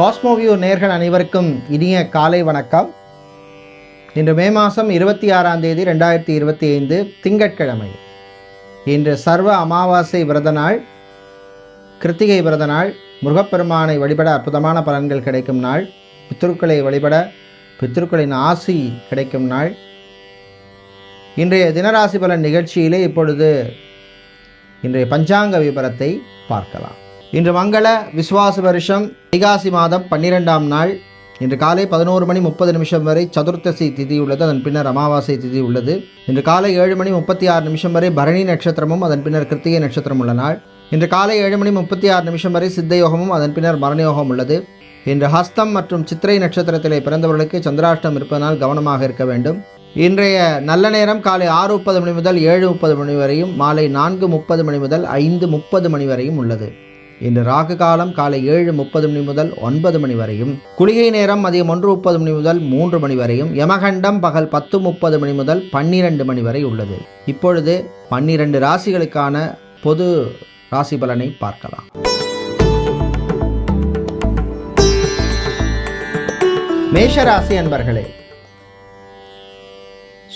Cosmoview நேர்கள் அனைவருக்கும் இனிய காலை வணக்கம். இன்று மே மாதம் இருபத்தி ஆறாம் தேதி ரெண்டாயிரத்தி இருபத்தி ஐந்து திங்கட்கிழமை. இன்று சர்வ அமாவாசை விரத நாள் கிருத்திகை விரத நாள் முருகப்பெருமானை வழிபட அற்புதமான பலன்கள் கிடைக்கும் நாள் பித்ருக்களை வழிபட பித்ருக்களின் ஆசி கிடைக்கும் நாள். இன்றைய தினராசி பலன் நிகழ்ச்சியிலே இப்பொழுது இன்றைய பஞ்சாங்க விபரத்தை பார்க்கலாம். இன்று மங்கள விசுவாச வருஷம் வைகாசி மாதம் பன்னிரெண்டாம் நாள். இன்று காலை பதினோரு மணி முப்பது நிமிஷம் வரை சதுர்த்தசி திதி உள்ளது அதன் பின்னர் அமாவாசை திதி உள்ளது. இன்று காலை ஏழு மணி முப்பத்தி ஆறு நிமிஷம் வரை பரணி நட்சத்திரமும் அதன் பின்னர் கிருத்திகை நட்சத்திரம் உள்ள நாள். இன்று காலை ஏழு மணி முப்பத்தி ஆறு நிமிஷம் வரை சித்த யோகமும் அதன் பின்னர் மரணயோகம் உள்ளது. இன்று ஹஸ்தம் மற்றும் சித்திரை நட்சத்திரத்திலே பிறந்தவர்களுக்கு சந்திராஷ்டம் இருப்பதனால் கவனமாக இருக்க வேண்டும். இன்றைய நல்ல நேரம் காலை ஆறு முப்பது மணி முதல் ஏழு முப்பது மணி வரையும் மாலை நான்கு முப்பது மணி முதல் ஐந்து முப்பது மணி வரையும் உள்ளது. இன்று ராகு காலம் காலை ஏழு முப்பது மணி முதல் ஒன்பது மணி வரையும். குளிகை நேரம் மதியம் ஒன்று முப்பது மணி முதல் மூன்று மணி வரையும். யமகண்டம் பகல் பத்து முப்பது மணி முதல் பன்னிரண்டு மணி வரை உள்ளது. இப்பொழுது பன்னிரண்டு ராசிகளுக்கான பொது ராசி பலனை பார்க்கலாம். மேஷராசி அன்பர்களே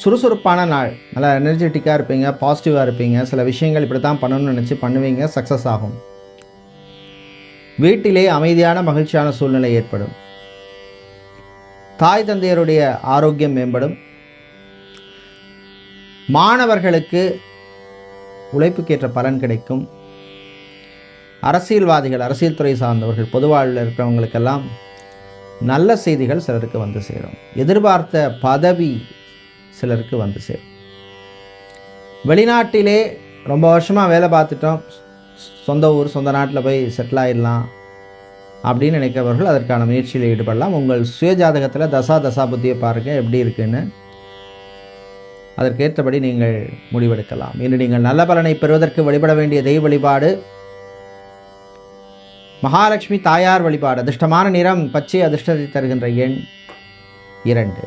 சுறுசுறுப்பான நாள். நல்லா எனர்ஜெட்டிக்காக இருப்பீங்க பாசிட்டிவாக இருப்பீங்க. சில விஷயங்கள் இப்படி தான் பண்ணணும்னு நினச்சி பண்ணுவீங்க சக்ஸஸ் ஆகும். வீட்டிலே அமைதியான மகிழ்ச்சியான சூழ்நிலை ஏற்படும். தாய் தந்தையருடைய ஆரோக்கியம் மேம்படும். மாணவர்களுக்கு உழைப்புக்கேற்ற பலன் கிடைக்கும். அரசியல்வாதிகள் அரசியல் துறை சார்ந்தவர்கள் பொது இருக்கிறவங்களுக்கெல்லாம் நல்ல செய்திகள் சிலருக்கு வந்து சேரும். எதிர்பார்த்த பதவி சிலருக்கு வந்து சேரும். வெளிநாட்டிலே ரொம்ப வருஷமாக வேலை பார்த்துட்டோம். சொந்த ஊர் சொந்த நாட்டில் போய் செட்டில் ஆயிடலாம் அப்படின்னு நினைக்கிறவர்கள் அதற்கான முயற்சியில் ஈடுபடலாம். உங்கள் சுயஜாதகத்தில் தசா தசா புத்தியை பாருங்கள் எப்படி இருக்குன்னு. அதற்கேற்றபடி நீங்கள் முடிவெடுக்கலாம். இன்று நீங்கள் நல்ல பலனை பெறுவதற்கு வழிபட வேண்டிய தெய்வ வழிபாடு மகாலட்சுமி தாயார் வழிபாடு அதிர்ஷ்டமான நிறம் பச்சை அதிர்ஷ்டத்தை தருகின்ற எண் இரண்டு.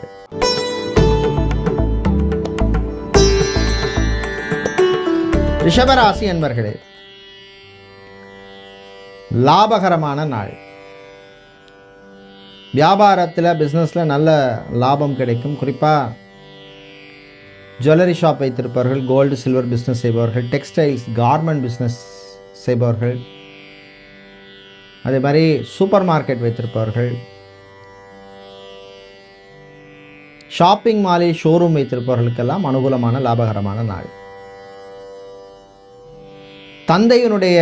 ரிஷபராசி என்பர்களே லாபகரமான நாள். வியாபாரத்தில் பிஸ்னஸில் நல்ல லாபம் கிடைக்கும். குறிப்பாக ஜுவல்லரி ஷாப் வைத்திருப்பவர்கள் கோல்டு சில்வர் பிஸ்னஸ் செய்பவர்கள் டெக்ஸ்டைல்ஸ் கார்மெண்ட் பிஸ்னஸ் செய்பவர்கள். அதே மாதிரி சூப்பர் மார்க்கெட் வைத்திருப்பவர்கள். ஷாப்பிங் மாலை ஷோரூம் வைத்திருப்பவர்களுக்கெல்லாம் அனுகூலமான லாபகரமான நாள். தந்தையினுடைய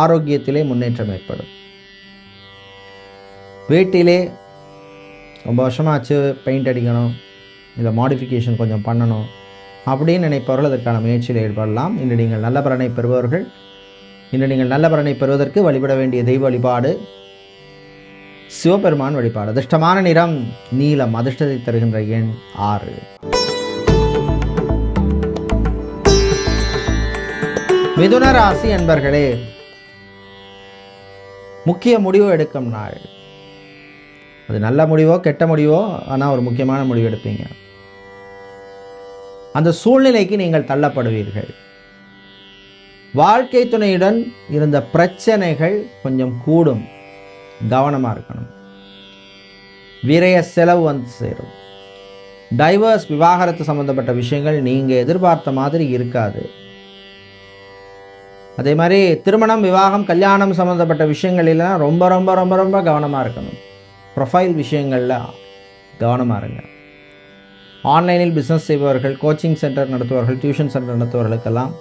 ஆரோக்கியத்திலே முன்னேற்றம் ஏற்படும். வீட்டிலே ரொம்ப வருஷமாச்சு பெயிண்ட் அடிக்கணும் இல்லை மாடிஃபிகேஷன் கொஞ்சம் பண்ணணும் அப்படின்னு நினைப்பவர்கள் அதற்கான முயற்சியில் ஈடுபடலாம். இன்று நீங்கள் நல்ல பலனை பெறுபவர்கள் இன்று நீங்கள் நல்ல பலனை பெறுவதற்கு வழிபட வேண்டிய தெய்வ வழிபாடு சிவபெருமான் வழிபாடு. அதிர்ஷ்டமான நிறம் நீலம் அதிர்ஷ்டத்தை தருகின்ற எண் ஆறு. மிதுன ராசி என்பர்களே முக்கிய முடிவு எடுக்கும் நாள். அது நல்ல முடிவோ கெட்ட முடிவோ ஆனால் ஒரு முக்கியமான முடிவு எடுப்பீங்க. அந்த சூழ்நிலைக்கு நீங்கள் தள்ளப்படுவீர்கள். வாழ்க்கை துணையுடன் இருந்த பிரச்சனைகள் கொஞ்சம் கூடும். கவனமாக இருக்கணும். விரைய செலவு வந்து சேரும். டைவர்ஸ் விவாகரத்து சம்பந்தப்பட்ட விஷயங்கள் நீங்கள் எதிர்பார்த்த மாதிரி இருக்காது. அதே மாதிரி திருமணம் விவாகம் கல்யாணம் சம்மந்தப்பட்ட விஷயங்களெல்லாம் ரொம்ப ரொம்ப ரொம்ப ரொம்ப கவனமாக இருக்கணும். ப்ரொஃபைல் விஷயங்களில் கவனமாக இருங்க. ஆன்லைனில் பிஸ்னஸ் செய்பவர்கள் கோச்சிங் சென்டர் நடத்துபவர்கள் டியூஷன் சென்டர் நடத்துபவர்களுக்கெல்லாம்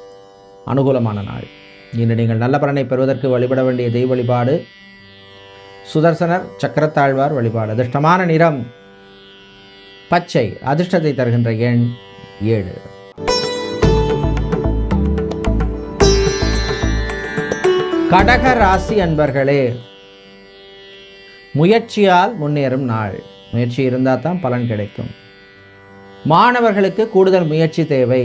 அனுகூலமான நாள். இன்று நீங்கள் நல்ல பலனை பெறுவதற்கு வழிபட வேண்டிய தெய்வ வழிபாடு சுதர்சனர் சக்கரத்தாழ்வார் வழிபாடு. அதிர்ஷ்டமான நிறம் பச்சை. அதிர்ஷ்டத்தை தருகின்ற எண் ஏழு. கடக ராசி அன்பர்களே முயற்சியால் முன்னேறும் நாள். முயற்சி இருந்தால் தான் பலன் கிடைக்கும். மாணவர்களுக்கு கூடுதல் முயற்சி தேவை.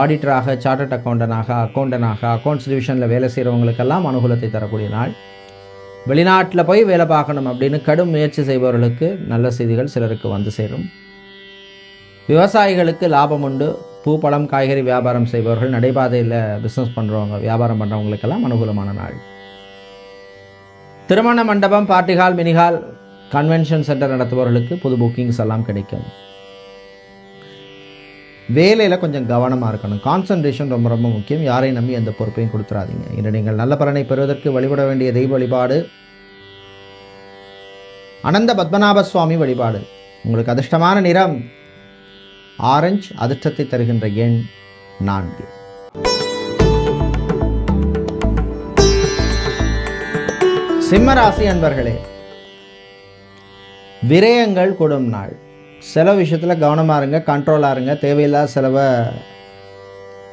ஆடிட்டராக சார்ட்டட் அக்கௌண்டனாக அக்கௌண்டனாக அக்கௌண்ட்ஸ் டிவிஷனில் வேலை செய்கிறவங்களுக்கெல்லாம் அனுகூலத்தை தரக்கூடிய நாள். வெளிநாட்டில் போய் வேலை பார்க்கணும் அப்படின்னு கடும் முயற்சி செய்பவர்களுக்கு நல்ல செய்திகள் சிலருக்கு வந்து சேரும். விவசாயிகளுக்கு லாபம் உண்டு. பூ பழம் காய்கறி வியாபாரம் செய்பவர்கள் நடைபாதையில் பிஸ்னஸ் பண்ணுறவங்க வியாபாரம் பண்ணுறவங்களுக்கெல்லாம் அனுகூலமான நாள். திருமண மண்டபம் party hall mini hall convention centre நடத்துபவர்களுக்கு புது புக்கிங்ஸ் எல்லாம் கிடைக்கும். வேலையில் கொஞ்சம் கவனமாக இருக்கணும். கான்சன்ட்ரேஷன் ரொம்ப ரொம்ப முக்கியம். யாரையும் நம்பி எந்த பொறுப்பையும் கொடுத்துறாதீங்க. இன்று நீங்கள் நல்ல பலனை பெறுவதற்கு வழிபட வேண்டிய தெய்வ வழிபாடு. அனந்த பத்மநாப சுவாமி வழிபாடு. உங்களுக்கு அதிர்ஷ்டமான நிறம். ஆரஞ்சு அதிர்ஷ்டத்தை தருகின்ற எண் நான்கு. சிம்மராசி அன்பர்களே விரயங்கள் கொடும் நாள். செலவு விஷயத்தில் கவனமாக இருங்க கண்ட்ரோலாக இருங்க தேவையில்லாத செலவை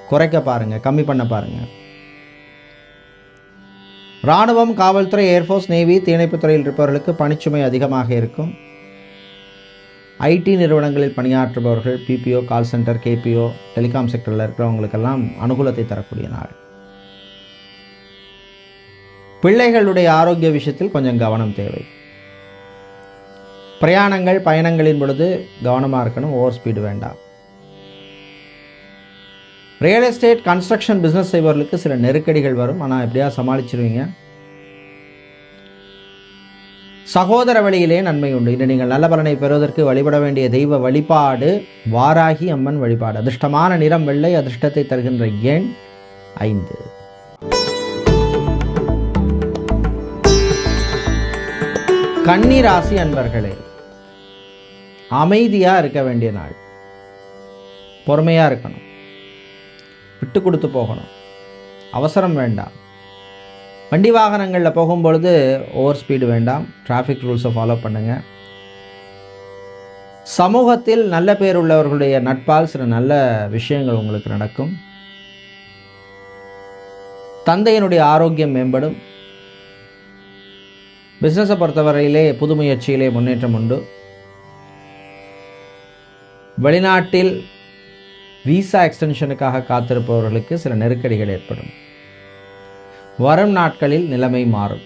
குறைக்க பாருங்க கம்மி பண்ண பாருங்க. இராணுவம் காவல்துறை ஏர்ஃபோர்ஸ் நேவி தீயணைப்புத்துறையில் இருப்பவர்களுக்கு பணிச்சுமை அதிகமாக இருக்கும். ஐடி நிறுவனங்களில் பணியாற்றுபவர்கள் BPO call centre KPO telecom செக்டரில் இருக்கிறவங்களுக்கெல்லாம் அனுகூலத்தை தரக்கூடிய நாள். பிள்ளைகளுடைய ஆரோக்கிய விஷயத்தில் கொஞ்சம் கவனம் தேவை. பிரயாணங்கள் பயணங்களின் பொழுது கவனமாக இருக்கணும் ஓவர் ஸ்பீடு வேண்டாம். ரியல் எஸ்டேட் கன்ஸ்ட்ரக்ஷன் பிஸ்னஸ் செய்பவர்களுக்கு சில நெருக்கடிகள் வரும். ஆனால் எப்படியா சமாளிச்சிருவீங்க. சகோதர வழியிலே நன்மை உண்டு. இன்று நீங்கள் நல்ல பலனை பெறுவதற்கு வழிபட வேண்டிய தெய்வ வழிபாடு வாராகி அம்மன் வழிபாடு. அதிர்ஷ்டமான நிறம் வெள்ளை அதிர்ஷ்டத்தை தருகின்ற எண் ஐந்து. கன்னிராசி அன்பர்களே அமைதியாக இருக்க வேண்டிய நாள். பொறுமையாக இருக்கணும். விட்டு கொடுத்து போகணும். அவசரம் வேண்டாம். வண்டி வாகனங்களில் போகும்பொழுது ஓவர் ஸ்பீடு வேண்டாம். டிராஃபிக் ரூல்ஸை ஃபாலோ பண்ணுங்க. சமூகத்தில் நல்ல பேர் உள்ளவர்களுடைய நட்பால் சில நல்ல விஷயங்கள் உங்களுக்கு நடக்கும். தந்தையினுடைய ஆரோக்கியம் மேம்படும். பிஸ்னஸை பொறுத்தவரையிலே புது முயற்சியிலே முன்னேற்றம் உண்டு. வெளிநாட்டில் விசா எக்ஸ்டென்ஷனுக்காக காத்திருப்பவர்களுக்கு சில நெருக்கடிகள் ஏற்படும். வரும் நாட்களில் நிலைமை மாறும்.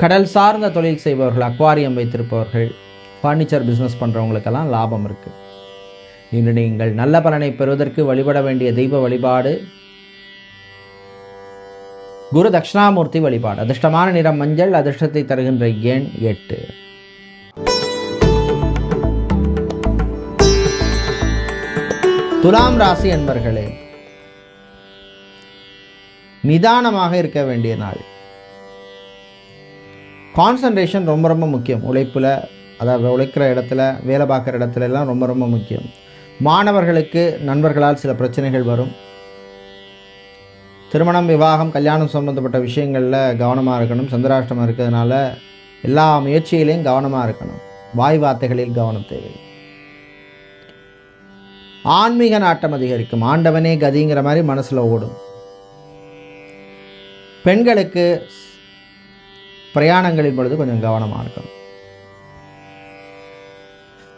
கடல் சார்ந்த தொழில் செய்பவர்கள் அக்வாரியம் வைத்திருப்பவர்கள் ஃபர்னிச்சர் பிஸ்னஸ் பண்ணுறவங்களுக்கெல்லாம் லாபம் இருக்குது இன்று நீங்கள் நல்ல பலனை பெறுவதற்கு வழிபட வேண்டிய தெய்வ வழிபாடு குரு தட்சிணாமூர்த்தி வழிபாடு. அதிர்ஷ்டமான நிறம் மஞ்சள் அதிர்ஷ்டத்தை தருகின்ற எண் எட்டு. துலாம் ராசி என்பர்களே நிதானமாக இருக்க வேண்டிய நாள். கான்சன்ட்ரேஷன் ரொம்ப ரொம்ப முக்கியம். உழைப்பில் அதாவது உழைக்கிற இடத்துல வேலை பார்க்குற இடத்துல எல்லாம் ரொம்ப ரொம்ப முக்கியம். மாணவர்களுக்கு நண்பர்களால் சில பிரச்சனைகள் வரும். திருமணம் விவாகம் கல்யாணம் சம்மந்தப்பட்ட விஷயங்களில் கவனமாக இருக்கணும். சந்திராஷ்டமம் இருக்கிறதுனால எல்லா முயற்சியிலையும் கவனமாக இருக்கணும். வாய் வார்த்தைகளில் கவனம் தேவை. ஆன்மீக நாட்டம் அதிகரிக்கும். ஆண்டவனே கதிங்கிற மாதிரி மனசில் ஓடும். பெண்களுக்கு பிரயாணங்களின் பொழுது கொஞ்சம் கவனமாக இருக்கணும்.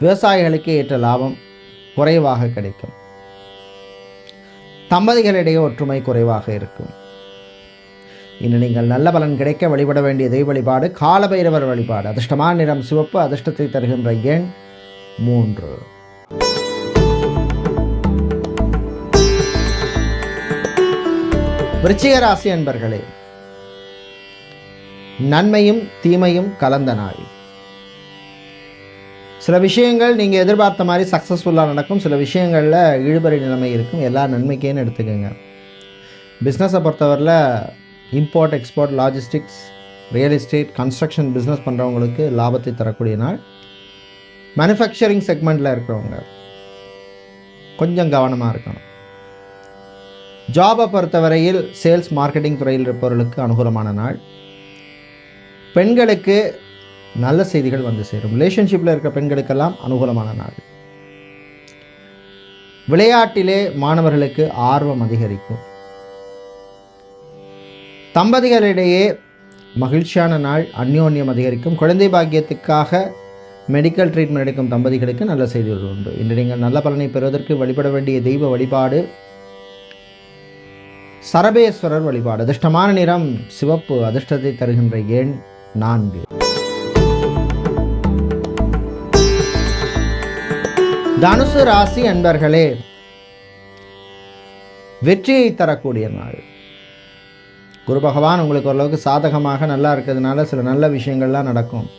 விவசாயிகளுக்கு ஏற்ற லாபம் குறைவாக கிடைக்கும். தம்பதிகளிடையே ஒற்றுமை குறைவாக இருக்கும். இன்று நீங்கள் நல்ல பலன் கிடைக்க வழிபட வேண்டிய தெய்வ வழிபாடு காலபைரவர் வழிபாடு அதிர்ஷ்டமான நிறம் சிவப்பு அதிர்ஷ்டத்தை தருகின்ற எண் மூன்று. விருச்சிக ராசி அன்பர்களே நன்மையும் தீமையும் கலந்த நாள். சில விஷயங்கள் நீங்கள் எதிர்பார்த்த மாதிரி சக்ஸஸ்ஃபுல்லாக நடக்கும். சில விஷயங்களில் இழுபறி நிலைமை இருக்கும். எல்லா நன்மைக்கேன்னு எடுத்துக்கோங்க. பிஸ்னஸை பொறுத்தவரையில் import export logistics real estate construction business பண்ணுறவங்களுக்கு லாபத்தை தரக்கூடிய நாள். மேனுஃபேக்சரிங் செக்மெண்ட்டில் இருக்கிறவங்க கொஞ்சம் கவனமாக இருக்கணும். ஜாபை பொறுத்தவரையில் சேல்ஸ் மார்க்கெட்டிங் துறையில் இருப்பவர்களுக்கு அனுகூலமான நாள். பெண்களுக்கு நல்ல செய்திகள் வந்து சேரும். ரிலேஷன்ஷிப்பில் இருக்க பெண்களுக்கெல்லாம் அனுகூலமான நாள். விளையாட்டிலே மாணவர்களுக்கு ஆர்வம் அதிகரிக்கும். தம்பதிகளிடையே மகிழ்ச்சியான நாள் அந்யோன்யம் அதிகரிக்கும். குழந்தை பாக்கியத்துக்காக மெடிக்கல் ட்ரீட்மெண்ட் எடுக்கும் தம்பதிகளுக்கு நல்ல செய்திகள் உண்டு. இன்று நீங்கள் நல்ல பலனை பெறுவதற்கு வழிபட வேண்டிய தெய்வ வழிபாடு சரபேஸ்வரர் வழிபாடு. அதிர்ஷ்டமான நிறம் சிவப்பு அதிர்ஷ்டத்தை தருகின்ற எண் நான்கு. தனுசு ராசி அன்பர்களே வெற்றியை தரக்கூடிய நாள். குரு பகவான் உங்களுக்கு ஓரளவுக்கு சாதகமாக நல்லா இருக்கிறதுனால சில நல்ல விஷயங்கள்லாம் நடக்கும்.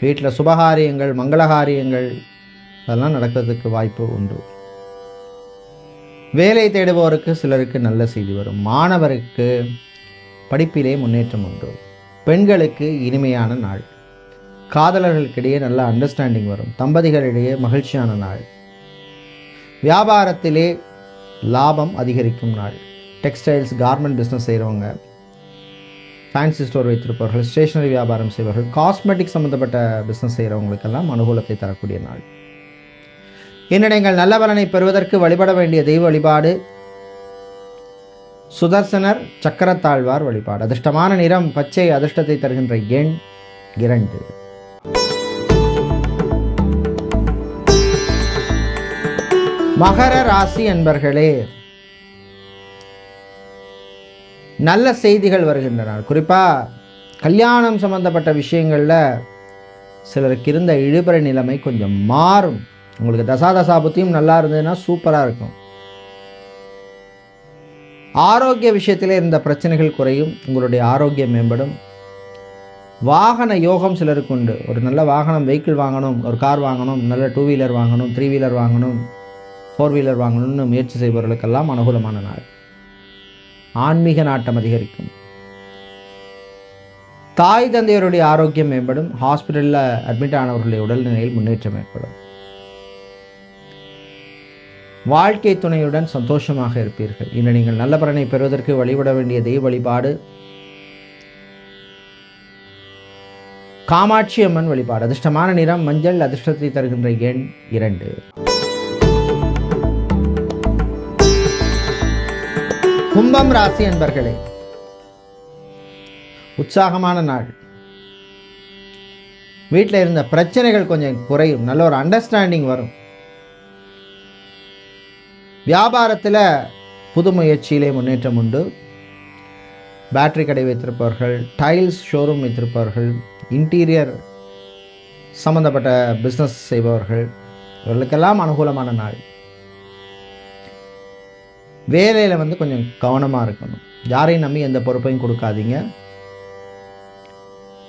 வீட்டில் சுபகாரியங்கள் மங்களகாரியங்கள் அதெல்லாம் நடக்கிறதுக்கு வாய்ப்பு உண்டு. வேலை தேடுபவருக்கு சிலருக்கு நல்ல செய்தி வரும். மாணவருக்கு படிப்பிலே முன்னேற்றம் உண்டு. பெண்களுக்கு இனிமையான நாள். காதலர்களுக்கிடையே நல்ல அண்டர்ஸ்டாண்டிங் வரும். தம்பதிகளிடையே மகிழ்ச்சியான நாள். வியாபாரத்திலே லாபம் அதிகரிக்கும் நாள். டெக்ஸ்டைல்ஸ் கார்மெண்ட் பிஸ்னஸ் செய்கிறவங்க ஃபேன்சி ஸ்டோர் வைத்திருப்பவர்கள் ஸ்டேஷனரி வியாபாரம் செய்பவர்கள் காஸ்மெட்டிக் சம்மந்தப்பட்ட பிஸ்னஸ் செய்கிறவங்களுக்கெல்லாம் அனுகூலத்தை தரக்கூடிய நாள். இன்று நீங்கள் நல்ல பலனை பெறுவதற்கு வழிபட வேண்டிய தெய்வ வழிபாடு சுதர்சனர் சக்கரத்தாழ்வார் வழிபாடு. அதிர்ஷ்டமான நிறம் பச்சை அதிர்ஷ்டத்தை தருகின்ற எண் இரண்டு. மகர ராசி என்பர்களே நல்ல செய்திகள் வருகின்றன குறிப்பாக கல்யாணம் சம்பந்தப்பட்ட விஷயங்களில் சிலருக்கு இருந்த இழுபறை நிலைமை கொஞ்சம் மாறும். உங்களுக்கு தசாதசா புத்தியும் நல்லா இருந்ததுன்னா சூப்பராக இருக்கும். ஆரோக்கிய விஷயத்தில் இருந்த பிரச்சனைகள் குறையும் உங்களுடைய ஆரோக்கியம் மேம்படும். வாகன யோகம் சிலருக்கு உண்டு. ஒரு நல்ல வாகனம் வெஹிக்கிள் வாங்கணும் ஒரு கார் வாங்கணும் நல்ல டூ வீலர் வாங்கணும் த்ரீ வீலர் வாங்கணும் ஃபோர் வீலர் வாங்கணும்னு முயற்சி செய்பவர்களுக்கெல்லாம் அனுகூலமான நாள். ஆன்மீக நாட்டம் அதிகரிக்கும். தாய் தந்தையருடைய ஆரோக்கியம் மேம்படும். ஹாஸ்பிட்டலில் அட்மிட் ஆனவர்களுடைய உடல்நிலையில் முன்னேற்றம் ஏற்படும். வாழ்க்கை துணையுடன் சந்தோஷமாக இருப்பீர்கள். இன்று நீங்கள் நல்ல பலனை பெறுவதற்கு வழிபட வேண்டிய தெய்வ வழிபாடு. காமாட்சி அம்மன் வழிபாடு. அதிர்ஷ்டமான நிறம் மஞ்சள் அதிர்ஷ்டத்தை தருகின்ற எண் இரண்டு. கும்பம் ராசி அன்பர்களே உற்சாகமான நாள். வீட்டில் இருந்த பிரச்சனைகள் கொஞ்சம் குறையும். நல்ல ஒரு அண்டர்ஸ்டாண்டிங் வரும். வியாபாரத்தில் புது முயற்சியிலே முன்னேற்றம் உண்டு. பேட்ரி கடை வைத்திருப்பவர்கள் டைல்ஸ் ஷோரூம் வைத்திருப்பவர்கள் இன்டீரியர் சம்மந்தப்பட்ட பிஸ்னஸ் செய்பவர்கள் இவர்களுக்கெல்லாம் அனுகூலமான நாள். வேலையில் வந்து கொஞ்சம் கவனமாக இருக்கணும். யாரையும் நம்பி எந்த பொறுப்பையும் கொடுக்காதீங்க.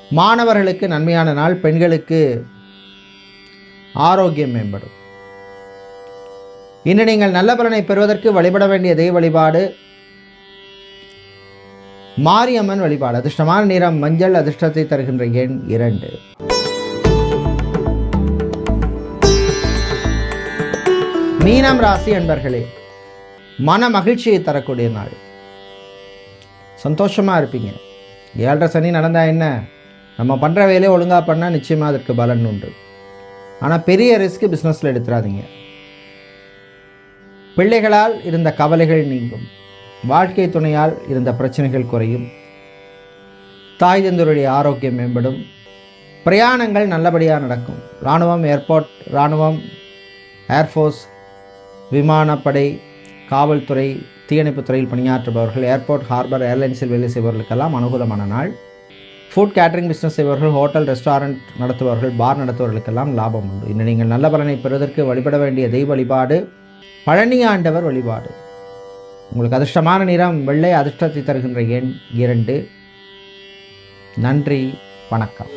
மாணவர்களுக்கு நன்மையான நாள் பெண்களுக்கு ஆரோக்கியம் மேம்படும். இன்று நீங்கள் நல்ல பலனை பெறுவதற்கு வழிபட வேண்டிய தெய்வ வழிபாடு. மாரியம்மன் வழிபாடு. அதிர்ஷ்டமான நிறம் மஞ்சள் அதிர்ஷ்டத்தை தருகின்ற எண் இரண்டு. மீனம் ராசி அன்பர்களே மன மகிழ்ச்சியை தரக்கூடிய நாள். சந்தோஷமாக இருப்பீங்க. ஏழரை சனி நடந்தா என்ன? நம்ம பண்ணுற வேலையை ஒழுங்காக பண்ணால் நிச்சயமாக அதற்கு பலன் உண்டு. ஆனால் பெரிய ரிஸ்க் பிஸ்னஸில் எடுத்துடாதீங்க பிள்ளைகளால் இருந்த கவலைகள் நீங்கும். வாழ்க்கை துணையால் இருந்த பிரச்சனைகள் குறையும். தாய் தந்தருடைய ஆரோக்கியம் மேம்படும். பிரயாணங்கள் நல்லபடியாக நடக்கும். இராணுவம் ஏர்போர்ட் இராணுவம் ஏர்ஃபோர்ஸ் விமானப்படை காவல்துறை தீயணைப்பு துறையில் பணியாற்றுபவர்கள் ஏர்போர்ட் ஹார்பர் ஏர்லைன்ஸில் வேலை செய்பவர்களுக்கெல்லாம் அனுகூலமான நாள். ஃபுட் கேட்டரிங் பிஸ்னஸ் செய்பவர்கள் ஹோட்டல் ரெஸ்டாரண்ட் நடத்துபவர்கள் பார் நடத்துபவர்களுக்கெல்லாம் லாபம் உண்டு. இன்னும் நீங்கள் நல்ல பலனை பெறுவதற்கு வழிபட வேண்டிய தெய்வ வழிபாடு பழனி ஆண்டவர் வழிபாடு. உங்களுக்கு அதிர்ஷ்டமான நிறம் வெள்ளை அதிர்ஷ்டத்தை தருகின்ற எண் இரண்டு. நன்றி வணக்கம்.